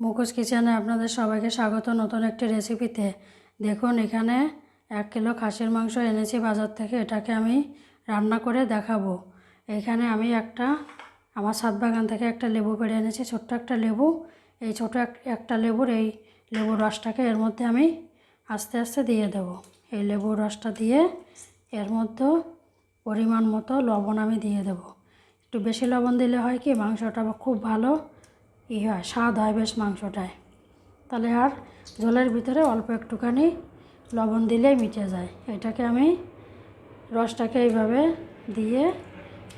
মুখোশ কিচেনে আপনাদের সবাইকে স্বাগত নতুন একটি রেসিপিতে। দেখুন, এখানে এক কিলো খাসির মাংস এনেছি বাজার থেকে, এটাকে আমি রান্না করে দেখাবো। এখানে আমি একটা, আমার ছাদ বাগান থেকে একটা লেবু পেড়ে এনেছি, ছোট্ট একটা লেবু। এই ছোটো এক- একটা লেবুর, এই লেবুর রসটাকে এর মধ্যে আমি আস্তে আস্তে দিয়ে দেবো। এই লেবুর রসটা দিয়ে এর মধ্যে পরিমাণ মতো লবণ আমি দিয়ে দেবো। একটু বেশি লবণ দিলে হয় কি, মাংসটা খুব ভালো ই হয় স্বাদ হয় বেশ মাংসটায়। তাহলে আর জলের ভিতরে অল্প একটুখানি লবণ দিলেই মিটে যায়। এটাকে আমি রসটাকে এইভাবে দিয়ে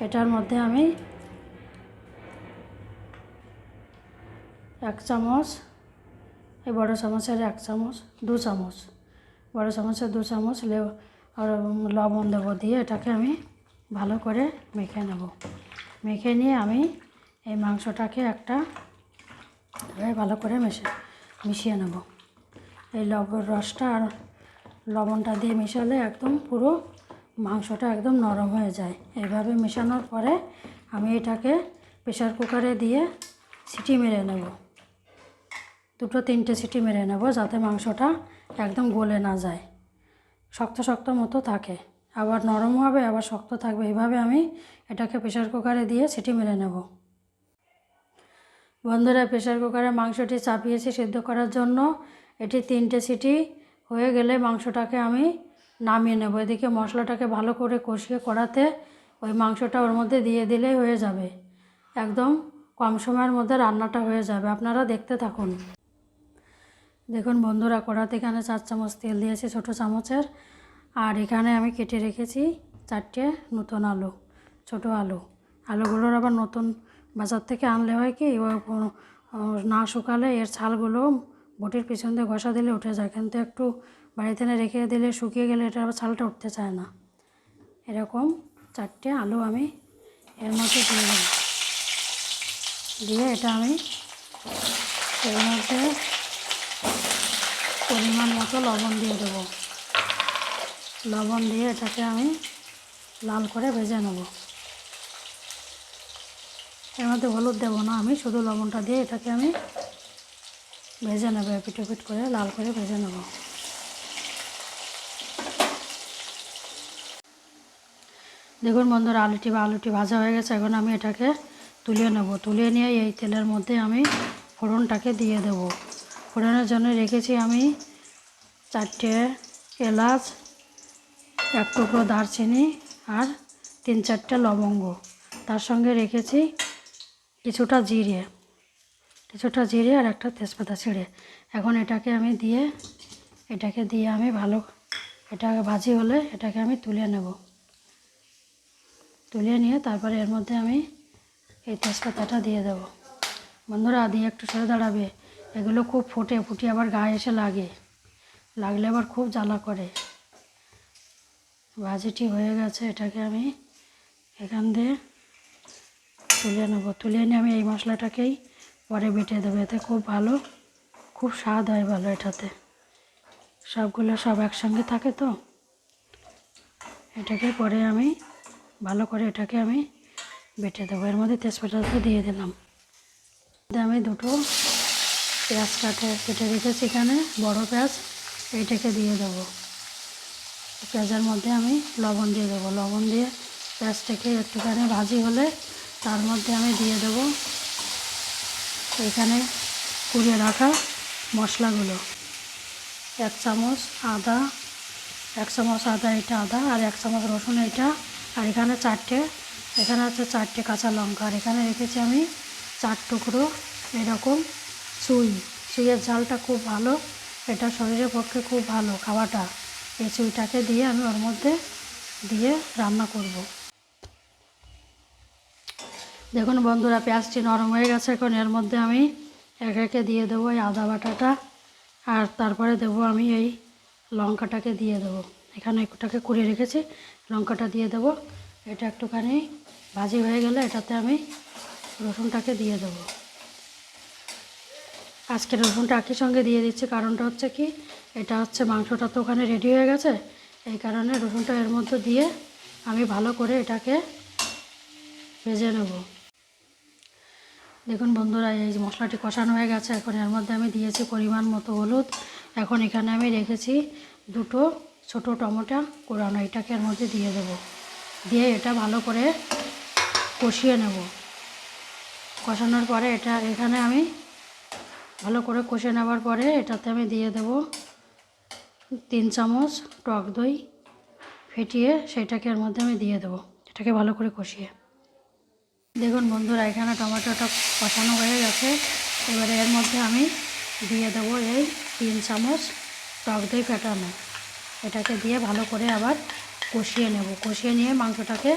এটার মধ্যে আমি এক চামচ, এই বড়ো চামচের এক চামচ, দু চামচ, বড়ো চামচের দু চামচ আর লবণ দেবো দিয়ে এটাকে আমি ভালো করে মেখে নেব। মেখে নিয়ে আমি এই মাংসটাকে একটা এবার ভালো করে মেশে মিশিয়ে নেব। এই লবণ রসটা আর লবণটা দিয়ে মেশালে একদম পুরো মাংসটা একদম নরম হয়ে যায়। এইভাবে মেশানোর পরে আমি এটাকে প্রেশার কুকারে দিয়ে সিটি মেরে নেব। দুটো তিনটে সিটি মেরে নেব যাতে মাংসটা একদম গলে না যায়। শক্ত শক্ত মতো থাকে। আবার নরম হবে, আবার শক্ত থাকবে। এইভাবে আমি এটাকে প্রেশার কুকারে দিয়ে সিটি মেরে নেব। বন্ধুরা প্রেশার কুকারে মাংসটি চাপিয়েছি সিদ্ধ করার জন্য। এটি তিনটে সিটি হয়ে গেলে মাংসটাকে আমি নামিয়ে নেব। এদিকে মশলাটাকে ভালো করে কষিয়ে কড়াতে ওই মাংসটা ওর মধ্যে দিয়ে দিলেই হয়ে যাবে। একদম কম সময়ের মধ্যে রান্নাটা হয়ে যাবে। আপনারা দেখতে থাকুন। দেখুন বন্ধুরা, কড়াতে এখানে চার চামচ তেল দিয়েছি ছোটো চামচের। আর এখানে আমি কেটে রেখেছি চারটে নতুন আলু, ছোট আলু। আলুগুলোর আবার নতুন বাজার থেকে আনলে হয় কি না শুকালে এর ছালগুলো বটির পিছন দিয়ে ঘষা দিলে উঠে যায়। কিন্তু একটু বাড়িতে এনে রেখে দিলে শুকিয়ে গেলে এটা আবার ছালটা উঠতে চায় না। এরকম চারটে আলু আমি এর মধ্যে দিয়ে দেবো দিয়ে এটা আমি এর মধ্যে পরিমাণ মতো লবণ দিয়ে দেবো। লবণ দিয়ে এটাকে আমি লাল করে ভেজে নেব। এর মধ্যে হলুদ দেবো না আমি, শুধু লবণটা দিয়ে এটাকে আমি ভেজে নেব পিঠে পিট করে, লাল করে ভেজে নেব। দেখুন বন্ধুরা, আলুটি বা আলুটি ভাজা হয়ে গেছে, এখন আমি এটাকে তুলে নেব। তুলে নিয়ে এই তেলের মধ্যে আমি ফোড়নটাকে দিয়ে দেব। ফোড়নের জন্য রেখেছি আমি চারটে এলাচ, এক টুকরো দারচিনি আর তিন চারটে লবঙ্গ। তার সঙ্গে রেখেছি কিছুটা জিরে কিছুটা জিরে আর একটা তেজপাতা ছিঁড়ে। এখন এটাকে আমি দিয়ে, এটাকে দিয়ে আমি ভালো, এটা ভাজি হলে এটাকে আমি তুলে নেব। তুলে নিয়ে তারপরে এর মধ্যে আমি এই তেজপাতাটা দিয়ে দেবো। বন্ধুরা, দিয়ে একটু সরে দাঁড়াবে। এগুলো খুব ফোটে, ফুটে আবার গায়ে এসে লাগে। লাগলে আবার খুব জ্বালা করে। ভাজিটি হয়ে গেছে, এটাকে আমি এখান দিয়ে তুলে নেব। তুলে নিয়ে আমি এই মশলাটাকেই পরে বেটে দেবো। এতে খুব ভালো, খুব স্বাদ হয় ভালো এটাতে। সবগুলো সব একসঙ্গে থাকে তো? এটাকে পরে আমি ভালো করে এটাকে আমি বেটে দেবো। এর মধ্যে তেজপাতাটা দিয়ে দিলাম। আমি দুটো পেঁয়াজ কাটে, কেটে রেখেছি এখানে, বড় পেঁয়াজ, এইটাকে দিয়ে দেবো। পেঁয়াজের মধ্যে আমি লবণ দিয়ে দেবো। লবণ দিয়ে পেঁয়াজটাকে একটুখানি ভাজি হলে তার মধ্যে আমি দিয়ে দেবো এখানে কুড়িয়ে রাখা মশলাগুলো। এক চামচ আদা, এক চামচ আদা এটা আদা, আর এক চামচ রসুন এটা। আর এখানে চারটে, এখানে আছে চারটে কাঁচা লঙ্কা। আর এখানে রেখেছি আমি চার টুকরো এরকম চুই চুইয়ের ঝালটা খুব ভালো, এটা শরীরের পক্ষে খুব ভালো খাওয়াটা। এই চুইটাকে দিয়ে আমি ওর মধ্যে দিয়ে রান্না করব। দেখুন বন্ধুরা, পেঁয়াজটি নরম হয়ে গেছে, এখন এর মধ্যে আমি এক একে দিয়ে দেবো এই আদা বাটাটা, আর তারপরে দেবো আমি এই লঙ্কাটাকে দিয়ে দেবো। এখানে একটাকে কুড়িয়ে রেখেছি, লঙ্কাটা দিয়ে দেবো। এটা একটুখানি ভাজি হয়ে গেলে এটাতে আমি রসুনটাকে দিয়ে দেবো। আজকে রসুনটা একই সঙ্গে দিয়ে দিচ্ছি, কারণটা হচ্ছে কি, এটা হচ্ছে মাংসটা তো ওখানে রেডি হয়ে গেছে, এই কারণে রসুনটা এর মধ্যে দিয়ে আমি ভালো করে এটাকে ভেজে নেব। দেখুন বন্ধুরা, এই মশলাটি কষানো হয়ে গেছে, এখন এর মধ্যে আমি দিয়েছি পরিমাণ মতো হলুদ। এখন এখানে আমি রেখেছি দুটো ছোট টমেটো কোরানো এটাকে এর মধ্যে দিয়ে দেবো। দিয়ে এটা ভালো করে কষিয়ে নেব। কষানোর পরে এটা এখানে আমি ভালো করে কষে নেওয়ার পরে এটাতে আমি দিয়ে দেব তিন চামচ টক দই, ফেটিয়ে সেটাকে এর মধ্যে আমি দিয়ে দেবো, এটাকে ভালো করে কষিয়ে। দেখুন বন্ধুরা, এখানে টমেটোটা কষানো হয়ে গেছে। এবারে এর মধ্যে আমি দিয়ে দেবো এই তিন চামচ টক দই ফেটানো। এটাকে দিয়ে ভালো করে আবার কষিয়ে নেব। কষিয়ে নিয়ে মাংসটাকে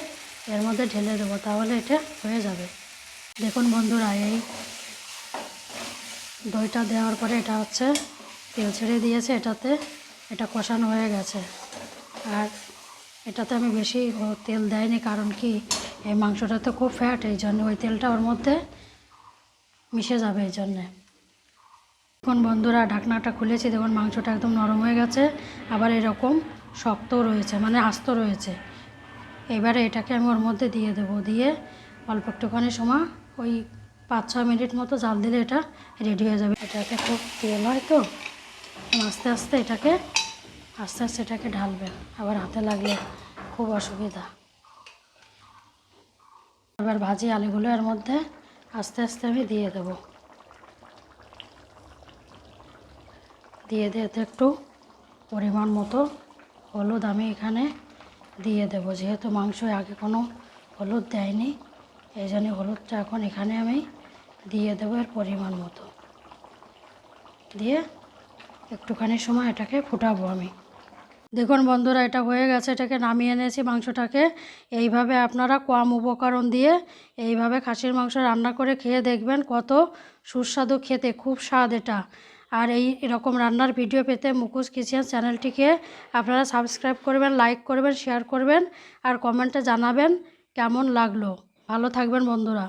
এর মধ্যে ঢেলে দেবো, তাহলে এটা হয়ে যাবে। দেখুন বন্ধুরা, এই দইটা দেওয়ার পরে এটা হচ্ছে তেল ছেড়ে দিয়েছে, এটাতে এটা কষানো হয়ে গেছে। আর এটাতে আমি বেশি তেল দেয়নি, কারণ কি এই মাংসটা তো খুব ফ্যাট এই জন্য ওই তেলটা ওর মধ্যে মিশে যাবে এই জন্যে। এখন বন্ধুরা, ঢাকনাটা খুলেছি, দেখুন মাংসটা একদম নরম হয়ে গেছে, আবার এরকম শক্তও রয়েছে মানে আস্ত রয়েছে। এবারে এটাকে আমি ওর মধ্যে দিয়ে দেবো, দিয়ে অল্প একটুখানি সময়, ওই পাঁচ ছ মিনিট মতো জাল দিলে এটা রেডি হয়ে যাবে। এটাকে খুব তেল হয় তো আস্তে আস্তে এটাকে, আস্তে আস্তে এটাকে ঢালবে, আবার হাতে লাগলে খুব অসুবিধা। এবার ভাজি আলুগুলো এর মধ্যে আস্তে আস্তে আমি দিয়ে দেব। দিয়ে দিয়ে একটু পরিমাণ মতো হলুদ আমি এখানে দিয়ে দেব। যেহেতু মাংসয় আগে কোনো হলুদ দেয়নি, এই জন্য হলুদটা এখন এখানে আমি দিয়ে দেবো এর পরিমাণ মতো। দিয়ে একটুখানি সময় এটাকে ফুটাবো আমি। দেখুন বন্ধুরা, এটা হয়ে গেছে, এটাকে নামিয়ে এনেছি মাংসটাকে। এইভাবে আপনারা কম উপকরণ দিয়ে এইভাবে খাসির মাংস রান্না করে খেয়ে দেখবেন কত সুস্বাদু খেতে, খুব স্বাদ এটা। আর এই এরকম রান্নার ভিডিও পেতে মুকুশ কিচেন চ্যানেলটিকে আপনারা সাবস্ক্রাইব করবেন, লাইক করবেন, শেয়ার করবেন, আর কমেন্টে জানাবেন কেমন লাগল। ভালো থাকবেন বন্ধুরা।